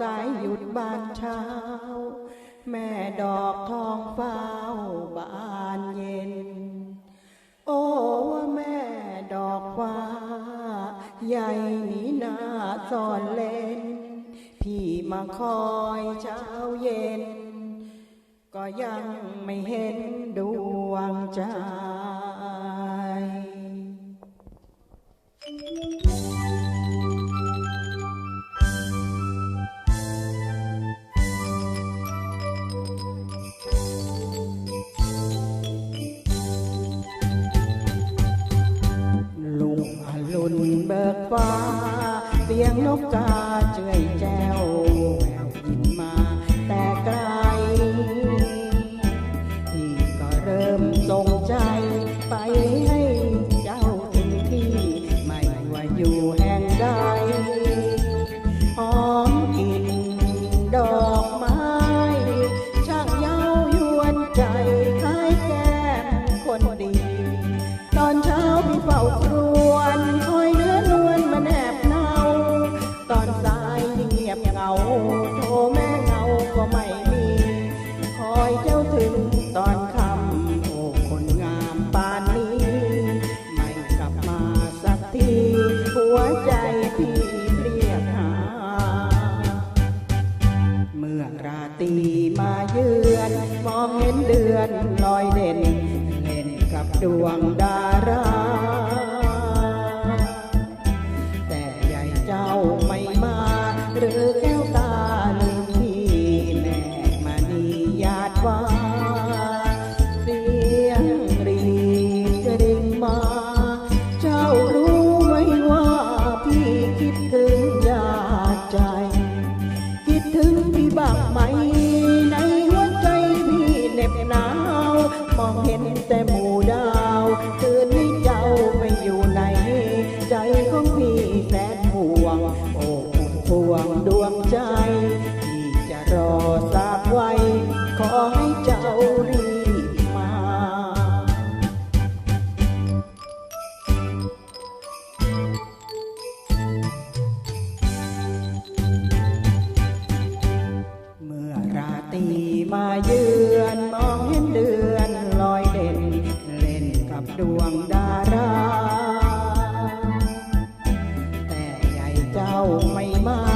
สายหยุดบานเช้า แม่ดอกทองเฝ้าบานเย็น โอ้ว่าแม่ดอกฟ้า ใหญ่หนีหน้าซ่อนเล่น พี่มาคอยเช้าเย็น ก็ยังไม่เห็นดวงใา สียงนกกาเจื่อย วใจที่เรียกหา เมื่อราตรีมาเยือน มองเห็นเดือนลอยเด่น เล่นกับดวงดารา แต่ใหญ่เจ้าไม่มา หรือแก้วตาลืมที่แม่มานียาดว่า มีแสนห่วง โอ้ห่วงดวงใจที่จะรอสาบไว้ ขอให้เจ้ารีาไม่มา